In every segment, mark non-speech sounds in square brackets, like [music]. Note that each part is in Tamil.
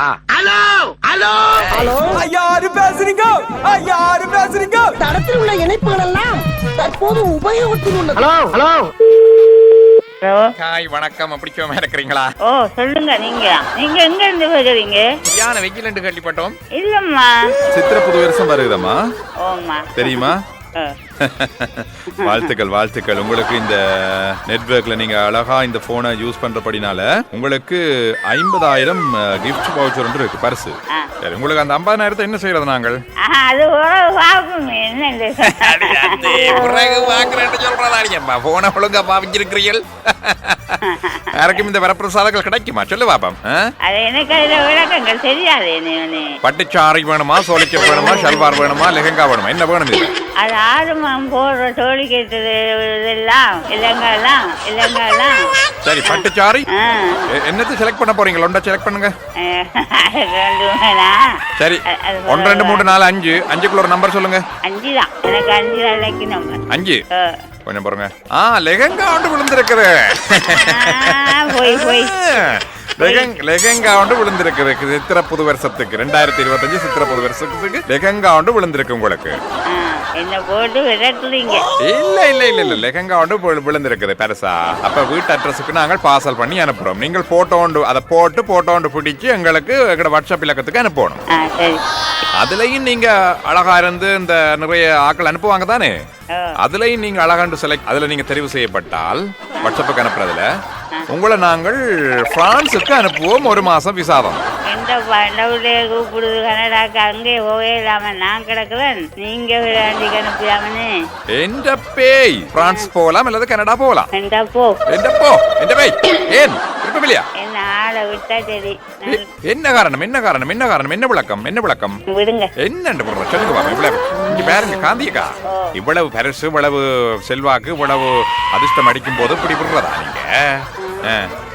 Hello hello. ஹலோ. யாரு பேசுறீங்க? யாரு பேசுறீங்க? தடத்தில் உள்ள இணைப்புகள் எல்லாம் தற்போது உபயோகத்தில் உள்ளது. Hello hello. ஹலோ. ஹாய் வணக்கம். அப்படி சும்மா இருக்கிறீங்களா? ஓ சொல்லுங்க நீங்க. நீங்க எங்க இருந்து பேசுறீங்க யானை என்று கேள்விப்பட்டோம். இல்லம்மா. சித்திர புது வருஷம் வருகுதம்மா ஓம்மா. தெரியுமா. [laughs] வாழ்த்துக்கள் வாழ்த்துக்கள். உங்களுக்கு இந்த நெட்வொர்க்ல நீங்க அழகா இந்த போனை யூஸ் பண்றபடினால உங்களுக்கு ஐம்பதாயிரம் கிஃப்ட் வவுச்சர் ஒன்று இருக்கு. பரிசு. சரி உங்களுக்கு அந்த ஐம்பதாயிரத்தை என்ன செய்யறது நாங்கள்? போன ஒழுங்கா பாவிச்சிருக்கிறீர்கள். [laughs] யாருக்கும் இந்த வரப்பிரசாதங்கள் கிடைக்குமா? சொல்லு பாப்பம் விளக்கங்கள் தெரியாது பட்டுச்சாரி வேணுமா சோழிக்க வேணுமா ஷல்வார் வேணுமா லெஹங்கா வேணுமா? என்ன வேணும் இது அது ஆறு மாதம் போடுற தோழி கேட்டது இதெல்லாம் இல்லைங்கெல்லாம் இல்லைங்கெல்லாம் சரி பட்டுச்சாரி ஆ. எ- என்னத்தை செலக்ட் பண்ண போறீங்க? ஒன்றை செலக்ட் பண்ணுங்க. சரி ஒன்று ரெண்டு மூணு நாலு அஞ்சு. அஞ்சுக்குள்ள ஒரு நம்பர் சொல்லுங்க. அஞ்சு தான். எனக்கு அஞ்சு தான் இலக்கணும் அஞ்சு. கொஞ்சம் பாருங்க. ஆ லெஹங்கா ஒன்று விழுந்திருக்குது. போய் போய். லெஹங்கா ஒன்று விழுந்திருக்குது சித்திர புது வருஷத்துக்கு. ரெண்டாயிரத்தி இருபத்தஞ்சு சித்திர புது வருஷத்துக்கு லெஹங்கா ஒன்று விழுந்திருக்கு உங்களுக்கு. என்ன போட்டு விரட்டுறீங்க? இல்ல இல்ல விழு- விழுந்திருக்குது பெருசா. அப்ப வீட்டு அட்ரஸுக்கு நாங்கள் பார்சல் பண்ணி அனுப்புறோம். நீங்கள் போட்டோ ஒன்று அதை போட்டு போட்டோ ஒன்று பிடிச்சு எங்களுக்கு எங்களோட வாட்ஸ்அப் இலக்கத்துக்கு அனுப்பணும். அதுலயும் நீங்க அழகா இருந்து இந்த நிறைய ஆட்கள் அனுப்புவாங்க தானே. அதுலயும் நீங்க அழகாண்டு செலக்ட் அதுல நீங்க தெரிவு செய்யப்பட்டால் வாட்ஸ்அப்புக்கு அனுப்புறதுல உங்களை நாங்கள் பிரான்சுக்கு அனுப்புவோம் ஒரு மாசம் விசாதம் எந்த பண்டவுடைய கூப்பிடுது கனடாக்கு அங்கே போகவே இல்லாம நான் கிடக்குறேன். நீங்க விளையாண்டி அனுப்பியாமனே. எந்த பேய்? பிரான்ஸ் போகலாம் அல்லது கனடா போகலாம்? எந்த போ? எந்த போ? எந்த பேய்? ஏன்? விருப்பமில்லையா என்ன ஆளை விட்டா சரி என்ன காரணம் என்ன காரணம் என்ன காரணம் என்ன விளக்கம் என்ன விளக்கம் விடுங்க என்னண்டு சொல்லுங்க இவ்வளவு இங்க பாருங்க காந்தியக்கா இவ்வளவு பரிசு இவ்வளவு செல்வாக்கு இவ்வளவு அதிர்ஷ்டம் அடிக்கும் போது இப்படி விடுறதா நீங்க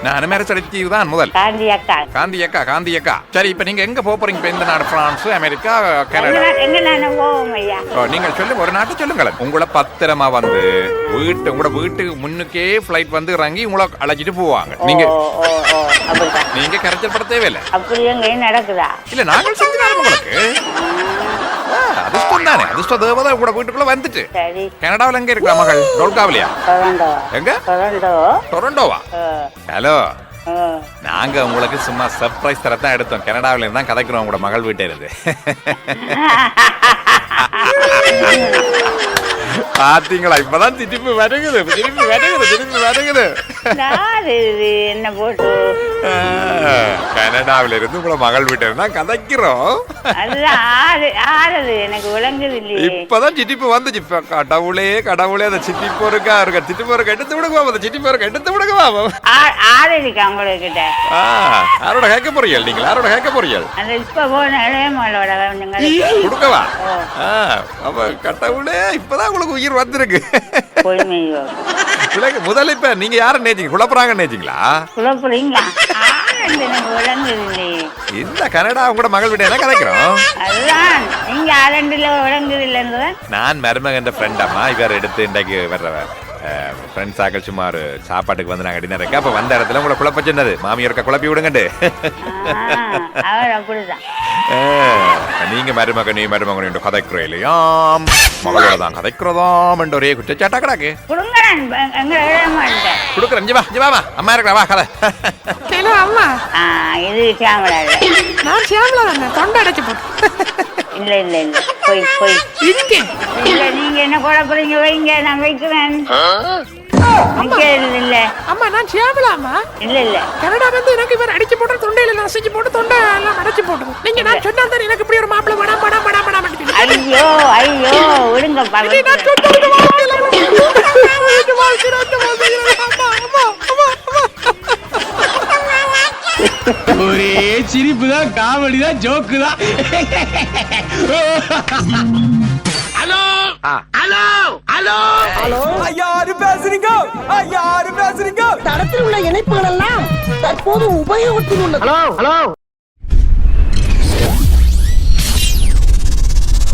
நான் மேரேஜ் அடிச்சு தான் முதல். காந்தி அக்கா. காந்தி அக்கா காந்தி அக்கா. சரி இப்ப நீங்க எங்க போக போறீங்க? இப்ப இந்த நாடு? France America Canada? எங்க நான் போவோம் ஐயா. ஓ, நீங்க சொல்லுங்க ஒரு நாட்டை சொல்லுங்களேன். உங்களை பத்திரமா வந்து வீட்டு உங்களோட வீட்டுக்கு முன்னுக்கே ஃபிளைட் வந்து இறங்கி உங்களை அழைச்சிட்டு போவாங்க. நீங்க ஓ ஓ ஓ அப்படிதான். நீங்க கரைச்சல் பட தேவையில்லை அப்படி எங்க நடக்குதா? இல்ல நாங்கள் செஞ்சு தரோம் உங்களுக்கு? தானே அதிர்ஷ்ட தேவதை உங்களோட வீட்டுக்குள்ள வந்துட்டு. கனடாவில் எங்க இருக்கிற மகள்? டோல்காவிலியா? எங்க? டொரண்டோ. டொரண்டோவா? ஹலோ. நாங்க உங்களுக்கு சும்மா சர்ப்ரைஸ் தரத்தான் எடுத்தோம். கனடாவில இருந்து கதைக்கிறோம் உங்களோட மகள் வீட்டை இருந்து. [laughs] பாத்தீங்களா? இப்பதான் திருப்பி வருகுது. திருப்பி வருகுது. திருப்பி வருகுது. என்ன போட்டு? கனடாவில இருந்து உங்களோட மகள் வீட்டை இருந்து தான் கதைக்கிறோம். அதுதான் ஆறு ஆறுது எனக்கு விளங்குது இல்லையே. இப்பதான் சிட்டிப்பு வந்துச்சு. இப்ப கடவுளே கடவுளே அந்த சிட்டிப்பு இருக்கா? இருக்க சிட்டிப்பு இருக்க? எடுத்து விடுங்க அந்த சிட்டிப்பு இருக்க? எடுத்து விடுங்க ஆறு இருக்கா உங்ககிட்ட ஆ யாரோட கேட்க போறீங்க நீங்கள்? யாரோட கேட்க போறீங்க அந்த இப்ப போன இளையமலோட நீங்கள் கொடுக்கவா அப்ப கடவுளே இப்பதான் உங்களுக்கு உயிர் வந்திருக்கு. முதல்ல இப்ப நீங்க யார? நேச்சிங்க குழப்பறாங்க நேச்சிங்களா குழப்புறீங்களா? கனடா உங்களோட மகள் வீட்டை என்ன கதைக்கிறோம். அதுதான். நீங்க ஆரண்டுல விளங்குது இல்லைன்னு நான் மருமகன் ஃப்ரெண்ட் அம்மா. இவர் எடுத்து இன்றைக்கு வர்றவர் ஃப்ரெண்ட்ஸ் ஆக்கள் சும்மா ஒரு சாப்பாட்டுக்கு வந்து நாங்கள் டின்னர் அப்ப வந்த இடத்துல உங்களை குழப்ப சொன்னது. மாமியாருக்க குழப்பி விடுங்கண்டு. நீங்க மருமகன் நீ மருமகன் என்று கதைக்கிறோம் இல்லையாம் மகளோட தான் கதைக்கிறதாம் என்று ஒரே குற்றச்சாட்டா கிடாக்கு. கொடுக்குறேன் ஜிவா ஜிவாமா அம்மா இருக்கிற வா கதை. ஹலோ அம்மா. ஆ இது கேமரா இல்ல நான் சியாமலா தானே? தொண்டை அடைச்சு போட்டு. இல்ல இல்ல இல்ல. போய் போய். இங்கே. இல்ல நீங்க என்ன குழப்புறீங்க வைங்க நான் வைக்கிறேன். நிக்க இல்ல. அம்மா நான் சியாமலாமா இல்ல இல்ல. கனடா வந்து எனக்கு இவர் அடிச்சு போட்டு தொண்டையில நசிச்சு போட்டு தொண்டை எல்லாம் அடைச்சு போட்டது. நீங்க நான் சொன்னா தான் எனக்கு இப்படி ஒரு மாப்பிளை வேணாம் வேணாம் வேணாம் வேணாம் ஐயோ ஐயோ விடுங்கப்பா நான். சொன்னது சிரிப்பு தான் காமெடி தான் ஜோக்கு தான் ஹலோ? ஹலோ? ஹலோ? ஹலோ யாரு பேசுறீங்க? யாரு பேசுறீங்க? தடத்தில் உள்ள இணைப்புகள் எல்லாம் தற்போது உபயோகத்தில் உள்ளது. ஹலோ? ஹலோ?